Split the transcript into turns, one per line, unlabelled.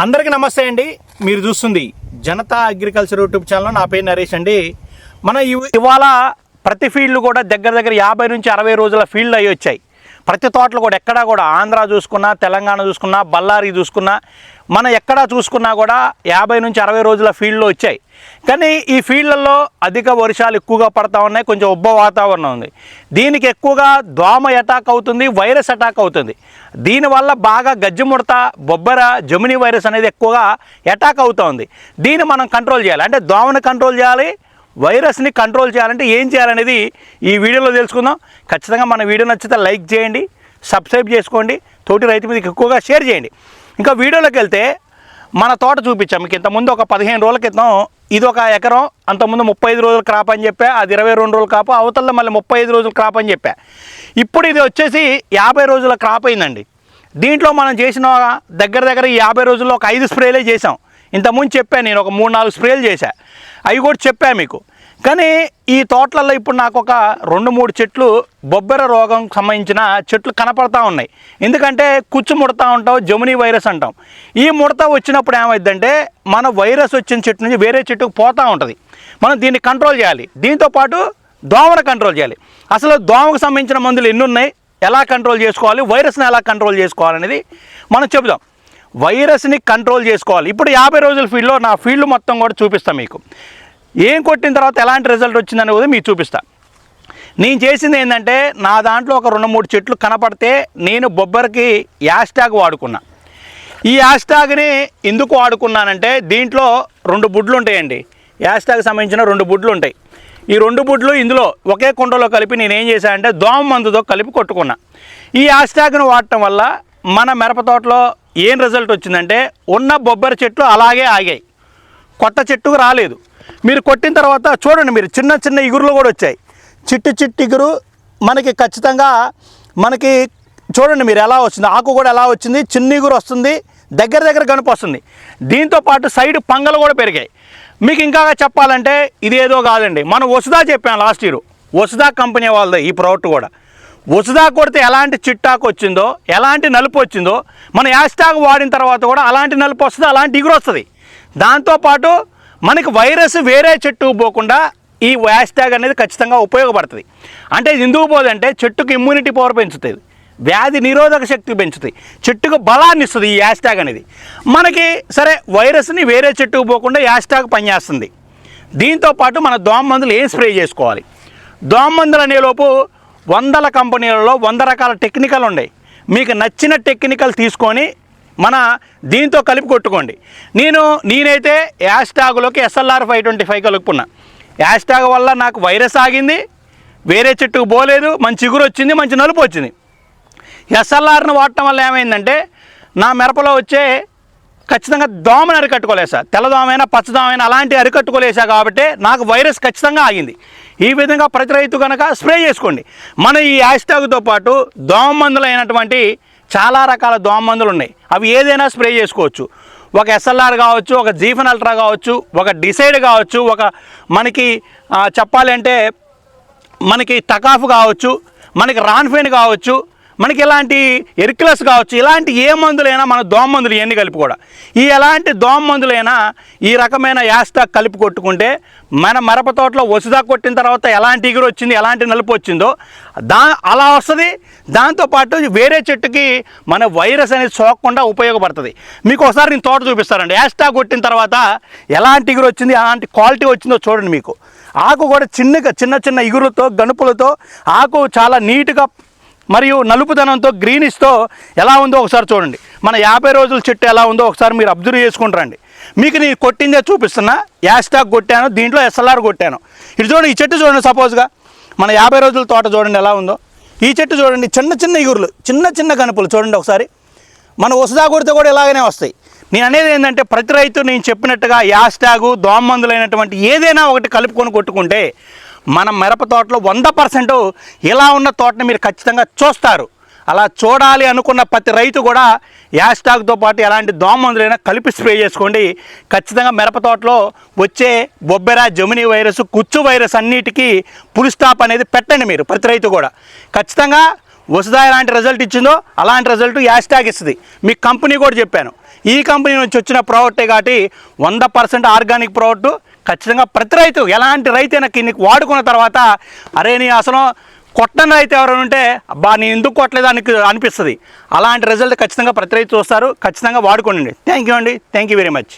అందరికీ నమస్తే అండి. మీరు చూస్తుంది జనతా అగ్రికల్చర్ యూట్యూబ్ ఛానల్. నా పేరు నరేష్ అండి. మన ఇవాళ ప్రతి ఫీల్డ్ కూడా దగ్గర దగ్గర యాభై నుంచి అరవై రోజుల ఫీల్డ్ అయ్యి వచ్చాయి. ప్రతి తోటలు కూడా ఎక్కడా కూడా ఆంధ్ర చూసుకున్నా తెలంగాణ చూసుకున్నా బళ్ళారి చూసుకున్నా మనం ఎక్కడా చూసుకున్నా కూడా యాభై నుంచి అరవై రోజుల ఫీల్డ్లో వచ్చాయి. కానీ ఈ ఫీల్డ్లలో అధిక వర్షాలు ఎక్కువగా పడతా ఉన్నాయి కొంచెం ఉబ్బ వాతావరణం ఉంది. దీనికి ఎక్కువగా దోమ అటాక్ అవుతుంది వైరస్ అటాక్ అవుతుంది. దీనివల్ల బాగా గజ్జి ముడత బొబ్బర జమిని వైరస్ అనేది ఎక్కువగా అటాక్ అవుతుంది దీన్ని మనం కంట్రోల్ చేయాలి. అంటే దోమను కంట్రోల్ చేయాలి వైరస్ని కంట్రోల్ చేయాలంటే ఏం చేయాలనేది ఈ వీడియోలో తెలుసుకుందాం. ఖచ్చితంగా మన వీడియో నచ్చితే లైక్ చేయండి సబ్స్క్రైబ్ చేసుకోండి తోటి రైతు మీదకి ఎక్కువగా షేర్ చేయండి. ఇంకా వీడియోలోకి వెళ్తే మన తోట చూపించాం. మీకు ఇంతకుముందు ఒక పదిహేను రోజుల క్రితం ఇది ఒక ఎకరం అంతకుముందు ముప్పై ఐదు రోజులు క్రాప్ అని చెప్పా అది ఇరవై రెండు రోజులు క్రాప్ అవతల మళ్ళీ ముప్పై ఐదు రోజులు క్రాప్ అని చెప్పా. ఇప్పుడు ఇది వచ్చేసి యాభై రోజుల క్రాప్ అయిందండి. దీంట్లో మనం చేసిన దగ్గర దగ్గర యాభై రోజుల్లో ఒక ఐదు స్ప్రేలే చేసాం ఇంతకుముందు చెప్పాను నేను ఒక మూడు నాలుగు స్ప్రేలు చేశా. అవి కూడా చెప్పా మీకు. కానీ ఈ తోటలలో ఇప్పుడు నాకు ఒక రెండు మూడు చెట్లు బొబ్బెర రోగం సంబంధించిన చెట్లు కనపడతా ఉన్నాయి. ఎందుకంటే కుచ్చు ముడతా ఉంటాం జమునీ వైరస్ అంటాం. ఈ ముడత వచ్చినప్పుడు ఏమైందంటే మన వైరస్ వచ్చిన చెట్టు నుంచి వేరే చెట్టుకు పోతూ ఉంటుంది. మనం దీన్ని కంట్రోల్ చేయాలి. దీంతోపాటు దోమను కంట్రోల్ చేయాలి. అసలు దోమకు సంబంధించిన మందులు ఎన్ని ఉన్నాయి? ఎలా కంట్రోల్ చేసుకోవాలి? వైరస్ని ఎలా కంట్రోల్ చేసుకోవాలనేది మనం చెబుదాం. వైరస్ని కంట్రోల్ చేసుకోవాలి. ఇప్పుడు యాభై రోజుల ఫీల్డ్లో నా ఫీల్డ్ మొత్తం కూడా చూపిస్తాను మీకు. ఏం కొట్టిన తర్వాత ఎలాంటి రిజల్ట్ వచ్చిందనే కూడా మీకు చూపిస్తా. నేను చేసింది ఏంటంటే నా దాంట్లో ఒక రెండు మూడు చెట్లు కనపడితే నేను బొబ్బరికి యాస్టాగ్ వాడుకున్నా. ఈ యాస్టాగ్ని ఎందుకు వాడుకున్నానంటే దీంట్లో రెండు బుడ్లు ఉంటాయండి. యాస్టాగ్ సంబంధించిన రెండు బుడ్లు ఉంటాయి. ఈ రెండు బుడ్లు ఇందులో ఒకే కుండలో కలిపి నేను ఏం చేశానంటే దోమ మందుతో కలిపి కొట్టుకున్నా. ఈ యాస్టాగ్ను వాడటం వల్ల మన మిరప తోటలో ఏం రిజల్ట్ వచ్చిందంటే ఉన్న బొబ్బరి చెట్లు అలాగే ఆగాయి. కొత్త చెట్టుకు రాలేదు. మీరు కొట్టిన తర్వాత చూడండి మీరు చిన్న చిన్న ఇగురులు కూడా వచ్చాయి. చిట్టి చిట్టి ఇగురు మనకి ఖచ్చితంగా మనకి చూడండి మీరు ఎలా వచ్చింది ఆకు కూడా ఎలా వచ్చింది చిన్న ఇగురు వస్తుంది దగ్గర దగ్గర గనుపు వస్తుంది. దీంతో పాటు సైడ్ పంగలు కూడా పెరిగాయి. మీకు ఇంకా చెప్పాలంటే ఇది ఏదో కాదండి. మనం వసుదా చెప్పాం లాస్ట్ ఇయర్ వసుదా కంపెనీ వాళ్ళది ఈ ప్రోడక్ట్ కూడా. వసుదా కొడితే ఎలాంటి చిట్టాకు వచ్చిందో ఎలాంటి నలుపు వచ్చిందో మన యాస్టాగ్ వాడిన తర్వాత కూడా అలాంటి నలుపు వస్తుంది అలాంటి ఇగురు వస్తుంది. దాంతోపాటు మనకి వైరస్ వేరే చెట్టుకు పోకుండా ఈ వ్యాష్ ట్యాగ్ అనేది ఖచ్చితంగా ఉపయోగపడుతుంది. అంటే ఇది ఎందుకు పోదంటే చెట్టుకు ఇమ్యూనిటీ పవర్ పెంచుతుంది. వ్యాధి నిరోధక శక్తి పెంచుతుంది. చెట్టుకు బలాన్ని ఇస్తుంది ఈ యాస్టాగ్ అనేది. మనకి సరే వైరస్ని వేరే చెట్టుకు పోకుండా యాస్టాగ్ పనిచేస్తుంది. దీంతో పాటు మన దోమ మందులు ఏం స్ప్రే చేసుకోవాలి? దోమ మందులు అనేలోపు వందల కంపెనీలలో వంద రకాల టెక్నికల్ ఉన్నాయి. మీకు నచ్చిన టెక్నికల్ తీసుకొని మన దీంతో కలిపి కొట్టుకోండి. నేను నేనైతే యాస్టాగ్లోకి ఎస్ఎల్ఆర్ ఫైవ్ ట్వంటీ ఫైవ్ కలుపుకున్నా. యాస్టాగ్ వల్ల నాకు వైరస్ ఆగింది వేరే చెట్టుకు పోలేదు మంచి చిగురు వచ్చింది మంచి నలుపు వచ్చింది. ఎస్ఎల్ఆర్ని వాడటం వల్ల ఏమైందంటే నా మిరపలో వచ్చే ఖచ్చితంగా దోమని అరికట్టుకోలేసా తెల్లదోమైనా పచ్చదోమైనా అలాంటి అరికట్టుకోలేసా కాబట్టి నాకు వైరస్ ఖచ్చితంగా ఆగింది. ఈ విధంగా ప్రతి రైతు కనుక స్ప్రే చేసుకోండి. మన ఈ హ్యాష్టాగ్తో పాటు దోమ మందులు అయినటువంటి చాలా రకాల దోమ మందులు ఉన్నాయి. అవి ఏదైనా స్ప్రే చేసుకోవచ్చు. ఒక ఎస్ఎల్ఆర్ కావచ్చు ఒక జీఫన్ అల్ట్రా కావచ్చు ఒక డిసైడ్ కావచ్చు ఒక మనకి చెప్పాలంటే మనకి టకాఫ్ కావచ్చు మనకి రాన్ఫెన్ కావచ్చు మనకి ఇలాంటి ఎరిక్లస్ కావచ్చు ఇలాంటి ఏ మందులైనా మన దోమ మందులు ఇవన్నీ కలిపి కూడా. ఈ ఎలాంటి దోమ మందులైనా ఈ రకమైన యాస్టాక్ కలిపి కొట్టుకుంటే మన మరప తోటలో వసుదా కొట్టిన తర్వాత ఎలాంటి ఎగురు వచ్చింది ఎలాంటి నలుపు వచ్చిందో దా అలా వస్తుంది. దాంతోపాటు వేరే చెట్టుకి మన వైరస్ అనేది సోకకుండా ఉపయోగపడుతుంది. మీకు ఒకసారి నేను తోట చూపిస్తానండి. యాస్టాక్ కొట్టిన తర్వాత ఎలాంటి ఎగురు వచ్చింది ఎలాంటి క్వాలిటీ వచ్చిందో చూడండి మీకు. ఆకు కూడా చిన్నగా చిన్న చిన్న ఇగురుతో గనుపులతో ఆకు చాలా నీట్గా మరియు నలుపుదనంతో గ్రీనిష్తో ఎలా ఉందో ఒకసారి చూడండి. మన యాభై రోజుల చెట్టు ఎలా ఉందో ఒకసారి మీరు అబ్జర్వ్ చేసుకుంటారండి మీకు నేను కొట్టిందే చూపిస్తున్నా. యాస్టాక్ కొట్టాను. దీంట్లో ఎస్ఎల్ఆర్ కొట్టాను. ఇటు చూడండి ఈ చెట్టు చూడండి సపోజ్గా. మన యాభై రోజుల తోట చూడండి ఎలా ఉందో. ఈ చెట్టు చూడండి చిన్న చిన్న ఇగురులు చిన్న చిన్న కనుపులు చూడండి ఒకసారి. మన ఉసదా కొడితే కూడా ఇలాగనే వస్తాయి. నేను అనేది ఏంటంటే ప్రతి రైతు నేను చెప్పినట్టుగా యాస్టాగు దోమ మందులైనటువంటి ఏదైనా ఒకటి కలుపుకొని కొట్టుకుంటే మన మిరప తోటలో వంద పర్సెంట్ ఇలా ఉన్న తోటని మీరు ఖచ్చితంగా చూస్తారు. అలా చూడాలి అనుకున్న ప్రతి రైతు కూడా యాస్టాక్తో పాటు ఎలాంటి దోమందులైనా కలిపి స్ప్రే చేసుకోండి. ఖచ్చితంగా మిరప తోటలో వచ్చే బొబ్బెర జమిని వైరస్ కుచ్చు వైరస్ అన్నిటికీ పులి స్టాప్ అనేది పెట్టండి మీరు ప్రతి రైతు కూడా. ఖచ్చితంగా వసుదా ఎలాంటి రిజల్ట్ ఇచ్చిందో అలాంటి రిజల్ట్ యాస్టాగ్ ఇస్తుంది. మీ కంపెనీ కూడా చెప్పాను. ఈ కంపెనీ నుంచి వచ్చిన ప్రోడక్టే కాబట్టి వంద పర్సెంట్ ఆర్గానిక్ ప్రోడక్ట్ ఖచ్చితంగా ప్రతి రైతు ఎలాంటి రైతు అయినా కిందికి వాడుకున్న తర్వాత అరే నీ అసలు కొట్టని రైతు ఎవరైనా ఉంటే అబ్బా నేను ఎందుకు కొట్టలేదు అని అనిపిస్తుంది. అలాంటి రిజల్ట్ ఖచ్చితంగా ప్రతి రైతు చూస్తారు. ఖచ్చితంగా వాడుకోండి. థ్యాంక్ యూ అండి. Thank you very much